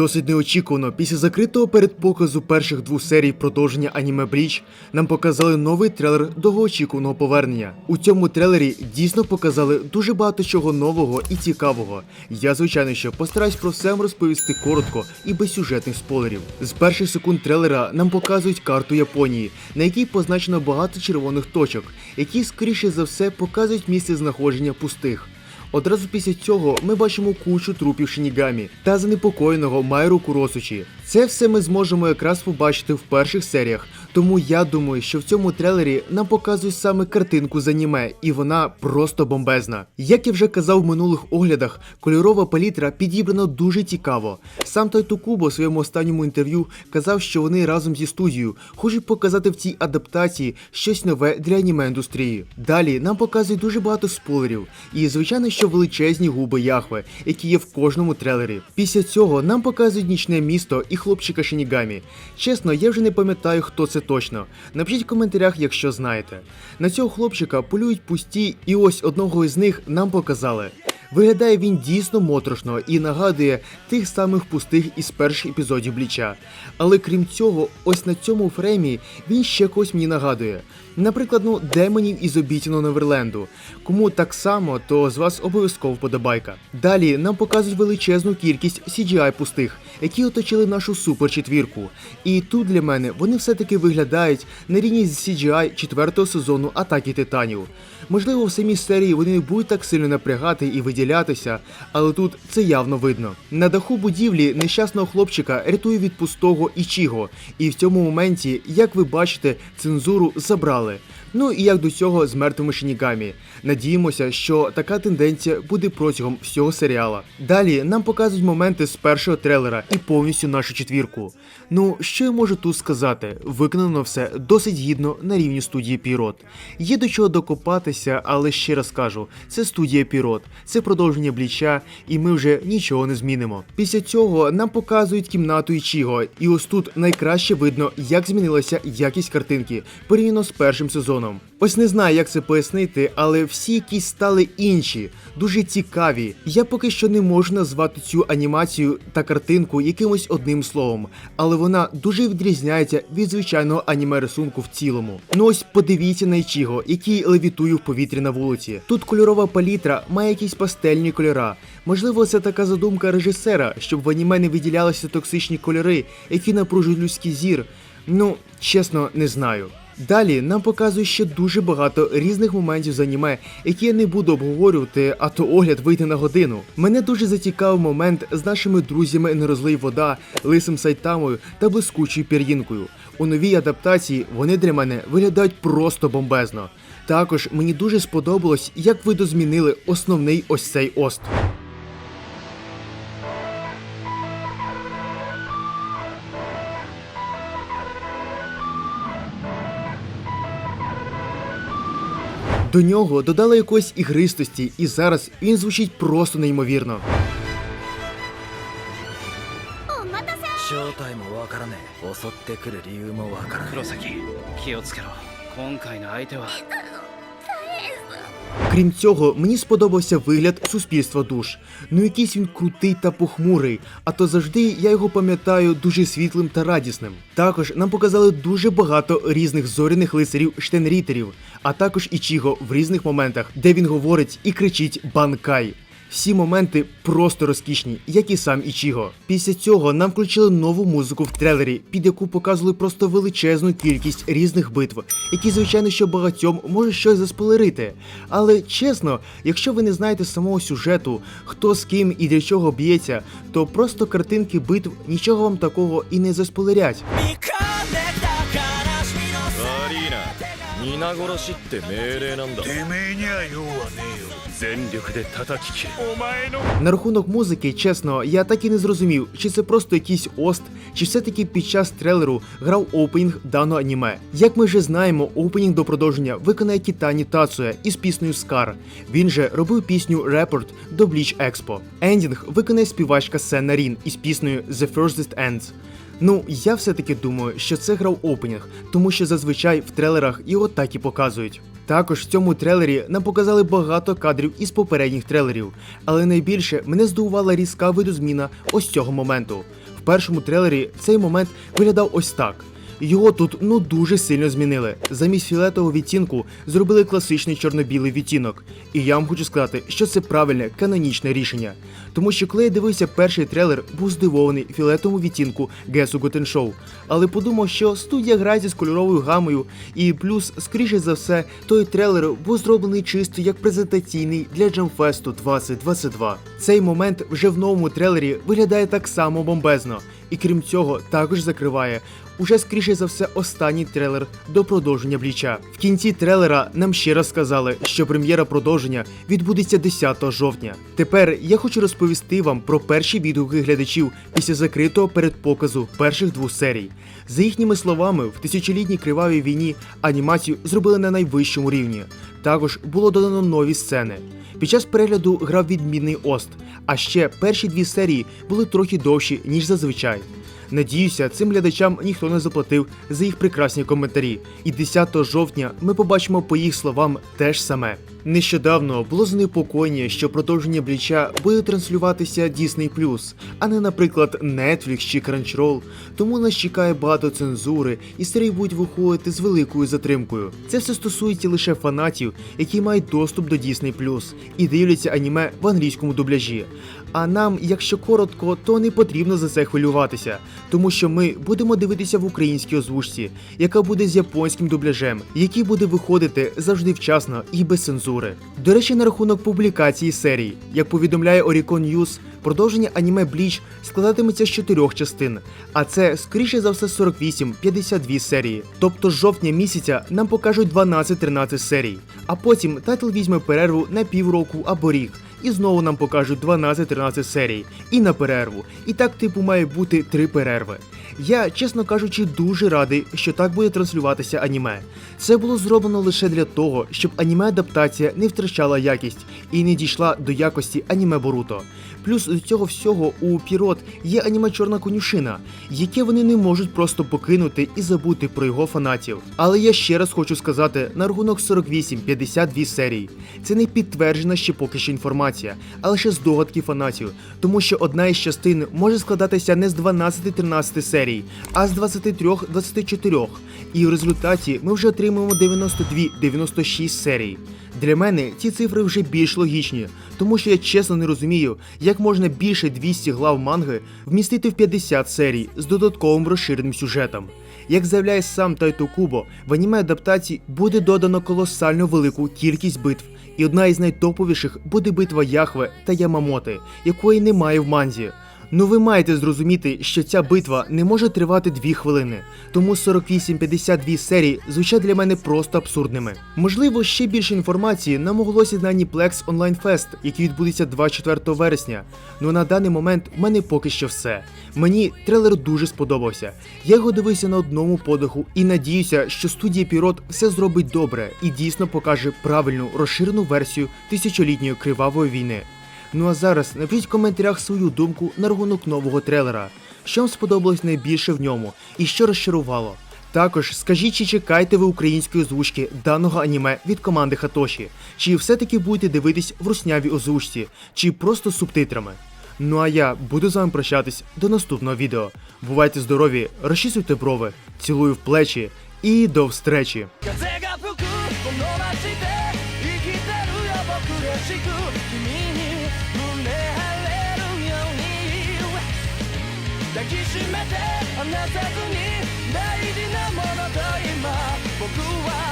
Досить неочікувано, після закритого передпоказу перших двох серій продовження аніме Бріч нам показали новий трейлер довгоочікуваного повернення. У цьому трейлері дійсно показали дуже багато чого нового і цікавого. Я, звичайно, що постараюсь про все розповісти коротко і без сюжетних спойлерів. З перших секунд трейлера нам показують карту Японії, на якій позначено багато червоних точок, які скоріше за все показують місце знаходження пустих. Одразу після цього ми бачимо кучу трупів Шинігамі та занепокоєного Майру Куросучі. Це все ми зможемо якраз побачити в перших серіях, тому я думаю, що в цьому трейлері нам показують саме картинку з аніме, і вона просто бомбезна. Як я вже казав в минулих оглядах, кольорова палітра підібрана дуже цікаво. Сам Тайту Кубо у своєму останньому інтерв'ю казав, що вони разом зі студією хочуть показати в цій адаптації щось нове для аніме індустрії. Далі нам показують дуже багато спойлерів, і звичайно, що величезні губи Яхве, які є в кожному трейлері. Після цього нам показують нічне місто і хлопчика Шинігамі. Чесно, я вже не пам'ятаю, хто це точно. Напишіть в коментарях, якщо знаєте. На цього хлопчика полюють пусті, і ось одного із них нам показали. Виглядає він дійсно моторошно і нагадує тих самих пустих із перших епізодів Бліча. Але крім цього, ось на цьому фреймі він ще когось мені нагадує. Наприклад, ну, демонів із обіцяного Неверленду. Кому так само, то з вас обов'язково вподобайка. Далі нам показують величезну кількість CGI пустих, які оточили нашу супер четвірку. І тут для мене вони все-таки виглядають на рівні з CGI четвертого сезону Атаки Титанів. Можливо, в самій серії вони не будуть так сильно напрягати і виділятися, але тут це явно видно. На даху будівлі нещасного хлопчика рятує від пустого Ічіго, і в цьому моменті, як ви бачите, цензуру забрали. Ну і як до цього з мертвими Шинігамі. Надіємося, що така тенденція буде протягом всього серіала. Далі нам показують моменти з першого трейлера і повністю нашу четвірку. Ну, що я можу тут сказати? Виконано все досить гідно на рівні студії Пірот. Є до чого докопатися, але ще раз кажу, це студія Пірот, це продовження бліча, і ми вже нічого не змінимо. Після цього нам показують кімнату Ічіго, і ось тут найкраще видно, як змінилася якість картинки порівняно з першим сезоном. Ось не знаю, як це пояснити, але всі якісь стали інші, дуже цікаві. Я поки що не можу назвати цю анімацію та картинку якимось одним словом, але вона дуже відрізняється від звичайного аніме рисунку в цілому. Ну ось подивіться на Ічіго, який левітує в повітрі на вулиці. Тут кольорова палітра має якісь пастельні кольора. Можливо, це така задумка режисера, щоб в аніме не виділялися токсичні кольори, які напружують людський зір. Ну, чесно, не знаю. Далі нам показують ще дуже багато різних моментів з аніме, які я не буду обговорювати, а то огляд вийде на годину. Мене дуже зацікавив момент з нашими друзями Нерозлий вода, лисим сайтамою та блискучою пір'їнкою. У новій адаптації вони для мене виглядають просто бомбезно. Також мені дуже сподобалось, як видозмінили основний ось цей ост. До нього додали якоїсь ігристості, і зараз він звучить просто неймовірно. Крім цього, мені сподобався вигляд суспільства душ. Ну якийсь він крутий та похмурий, а то завжди я його пам'ятаю дуже світлим та радісним. Також нам показали дуже багато різних зоряних лицарів штенрітерів, а також Ічіго в різних моментах, де він говорить і кричить Банкай. Всі моменти просто розкішні, як і сам Ічіго. Після цього нам включили нову музику в трейлері, під яку показували просто величезну кількість різних битв, які, звичайно, що багатьом може щось заспойлерити. Але чесно, якщо ви не знаєте самого сюжету, хто з ким і для чого б'ється, то просто картинки битв нічого вам такого і не заспойлерять. 皆殺しって命令なんだてめえには用はねえよ全力で叩き切れお前の На рахунок музики, чесно, я так і не зрозумів, чи це просто якийсь ост, чи все-таки під час трейлеру грав опенінг даного аніме. Як ми вже знаємо, опенінг до продовження виконає Кітані Тацуя із піснею Скар. Він же робив пісню Репорт до Bleach Expo. Ендінг виконає співачка Сенна Рін із піснею The Furthest Ends. Ну, я все-таки думаю, що це грав опенінг, тому що зазвичай в трейлерах його так і показують. Також в цьому трейлері нам показали багато кадрів із попередніх трейлерів, але найбільше мене здивувала різка видозміна ось цього моменту. В першому трейлері цей момент виглядав ось так. Його тут ну дуже сильно змінили. Замість фіолетового відтінку зробили класичний чорно-білий відтінок. І я вам хочу сказати, що це правильне канонічне рішення. Тому що коли я дивився перший трейлер, був здивований фіолетовому відтінку Гесу Готен Шоу. Але подумав, що студія грається з кольоровою гамою, і плюс, скоріше за все, той трейлер був зроблений чисто як презентаційний для Джамфесту 2022. Цей момент вже в новому трейлері виглядає так само бомбезно, і крім цього, також закриває уже скоріше за все останній трейлер до продовження бліча. В кінці трейлера нам ще раз сказали, що прем'єра продовження відбудеться 10 жовтня. Тепер я хочу розповісти вам про перші відгуки глядачів після закритого передпоказу перших двох серій. За їхніми словами, в тисячолітній кривавій війні анімацію зробили на найвищому рівні. Також було додано нові сцени. Під час перегляду грав відмінний Ост, а ще перші дві серії були трохи довші, ніж зазвичай. Надіюся, цим глядачам ніхто не заплатив за їх прекрасні коментарі. І 10 жовтня ми побачимо по їх словам те ж саме. Нещодавно було занепокоєння, що продовження бліча буде транслюватися Disney+, а не, наприклад, Netflix чи Crunchyroll. Тому нас чекає багато цензури, і серії будуть виходити з великою затримкою. Це все стосується лише фанатів, які мають доступ до Disney+, і дивляться аніме в англійському дубляжі. А нам, якщо коротко, то не потрібно за це хвилюватися, тому що ми будемо дивитися в українській озвучці, яка буде з японським дубляжем, який буде виходити завжди вчасно і без цензури. До речі, на рахунок публікації серій, як повідомляє Oricon News, продовження аніме Bleach складатиметься з чотирьох частин, а це скоріше за все 48-52 серії. Тобто з жовтня місяця нам покажуть 12-13 серій, а потім тайтл візьме перерву на півроку або рік. І знову нам покажуть 12-13 серій, і на перерву. І так, типу, має бути три перерви. Я, чесно кажучи, дуже радий, що так буде транслюватися аніме. Це було зроблено лише для того, щоб аніме-адаптація не втрачала якість і не дійшла до якості аніме Боруто. Плюс до цього всього у Пірот є аніме Чорна конюшина, яке вони не можуть просто покинути і забути про його фанатів. Але я ще раз хочу сказати на рахунок 48-52 серій. Це не підтверджена ще поки що інформація, а лише здогадки фанатів, тому що одна із частин може складатися не з 12-13 серій, а з 23-24. І в результаті ми вже отримуємо 92-96 серій. Для мене ці цифри вже більш логічні, тому що я чесно не розумію, як можна більше 200 глав манги вмістити в 50 серій з додатковим розширеним сюжетом. Як заявляє сам Тайто Кубо, в аніме адаптації буде додано колосально велику кількість битв, і одна із найтоповіших буде битва Яхве та Ямамоти, якої немає в манзі. Ну ви маєте зрозуміти, що ця битва не може тривати 2 хвилини, тому 48-52 серії звучать для мене просто абсурдними. Можливо, ще більше інформації нам оголосять на Aniplex Online Fest, який відбудеться 24 вересня. Ну на даний момент в мене поки що все. Мені трейлер дуже сподобався. Я його дивився на одному подиху і надіюся, що студія Пірот все зробить добре і дійсно покаже правильну розширену версію тисячолітньої кривавої війни. Ну а зараз напишіть в коментарях свою думку на рахунок нового трейлера. Що вам сподобалось найбільше в ньому і що розчарувало. Також скажіть, чи чекаєте ви української озвучки даного аніме від команди Хатоші, чи все-таки будете дивитись в руснявій озвучці, чи просто субтитрами. Ну а я буду з вами прощатись до наступного відео. Бувайте здорові, розчісуйте брови, цілую в плечі і до встречі! しく君に胸張れるように抱きしめて離さずに大事なものと今僕は